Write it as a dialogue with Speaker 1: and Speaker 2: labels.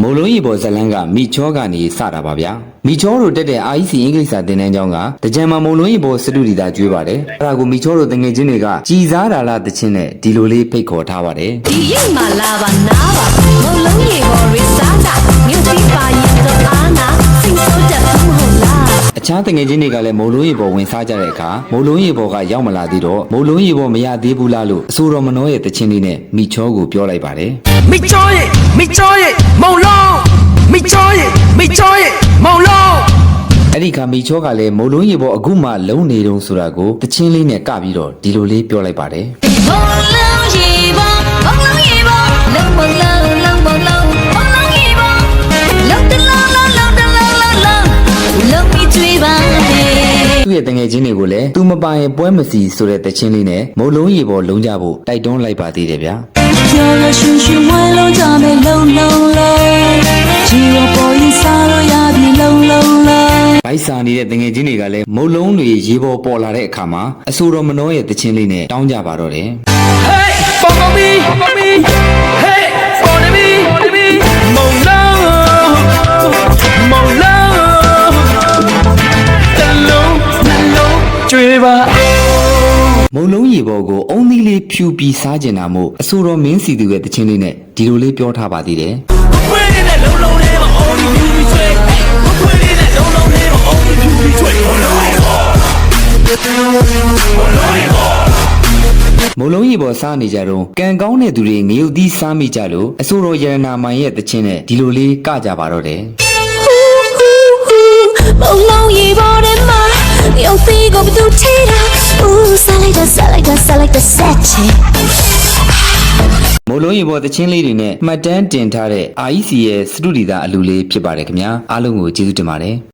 Speaker 1: မုံလုံးရီပေါ်ဇလန်းကမိချောကနေစတာပါဗျာမိချောတို့တက်တဲ့ IC အင်္ဂလိပ်စာသင်တန်းကျောင်းကတကြံမှာမုံလုံးရီပေါ်စတူဒီတာကျွေးပါတယ်အဲ့ဒါကိုမိချောတို့တငယ်ချင်းတွေကကြည်စားတာလားတချင်းနဲ့ဒီလိုလေးဖိတ်ခေါ်ထားပါတယ်
Speaker 2: ဒီရင်မလာပါနားပါမလုံးရေပေါ်ရစားတာ အ
Speaker 1: ခြားတငယ်ချင်းတွေကလည်းမုံလုံးရီပေါ်ဝင်စားကြတဲ့အခါမုံလုံးရီပေါ်ကရောက်မလာသေးတော့မုံလုံးရီပေါ်မရသေးဘူးလားလို့အဆိုတော်မနှောရဲ့တချင်းလေးနဲ့မိချောကိုပြောလိုက်ပါတယ်
Speaker 3: မိချောရဲ့မိချောရဲ့မုံလုံးမိချောရဲ့မိချောရဲ့မုံလုံး
Speaker 1: အဲ့ဒီခါမိချောကလည်းမုံလုံးရီပေါ်အခုမှလုံနေတုံးဆိုတာကိုတချင်းလေးနဲ့ကပြီးတော့ဒီလိုလေးပြောလိုက်ပါတယ်
Speaker 2: မလုံးရေပေါ်မလုံးရေပေါ် ရဲ့တ
Speaker 1: ငယ်ချင်းတွေကိုလည်းသူမပါရင်ပွဲမစီဆိုတဲ့တခြင်းလေးနဲ့မုံလုံးရေပေါ်လုံးကြဖို့တိုက်တွန်းလိုက်ပါသေးတယ်ဗျာ
Speaker 4: ပြောရရှင်ရှင်ဝဲလုံးကြမယ်လုံးလုံးလုံးဒီရောပေါ်ရင်စားလို့ရ
Speaker 1: ပြီ
Speaker 3: လုံးလုံးလုံး
Speaker 1: ဗိုက်စာနေတဲ့တငယ်ချင်းတွေကလည်းမုံလုံးတွေရေပေါ်ပေါ်လာတဲ့အခါမှာအဆိုတော်မနှောရဲ့တခြင်းလေးနဲ့တောင်းကြပါတော့တယ်
Speaker 3: Hey for me for me ပါ။မုံလုံး
Speaker 1: ရေပေါ်ကိုအုံသီးလေးဖြူပြီးစားကျင်တာမို့အဆိုတော်မင်းစီသူရဲ့တချင်းလေးနဲ့ဒီလိုလေးပြောထားပါသေးတယ်
Speaker 3: ခွေးနေတဲ့လုံးလုံးလေးမအောင်ဘူးဖြူပြီးချွေခွေးနေတဲ့လုံးလုံးလေးမအောင်ဘူးဖြူပြီးချွေမုံလုံး။
Speaker 1: မုံလုံးရေပေါ်စားနေကြတော့ကံကောင်းတဲ့သူတွေငရုတ်သီးစားမိကြလို့အဆိုတော်ရတနာမိုင်ရဲ့တချင်းနဲ့ဒီလိုလေးကကြပါတော့တယ်
Speaker 4: Versace
Speaker 1: မိုးလုံးရေပေါ်သချင်းလေးတွေနဲ့မှတ်တမ်းတင်ထားတဲ့ REC ရဲ့စတုဒီတာအလူလေးဖြစ်ပါတယ်ခင်ဗျာအားလုံးကိုကျေးဇူးတင်ပါတယ်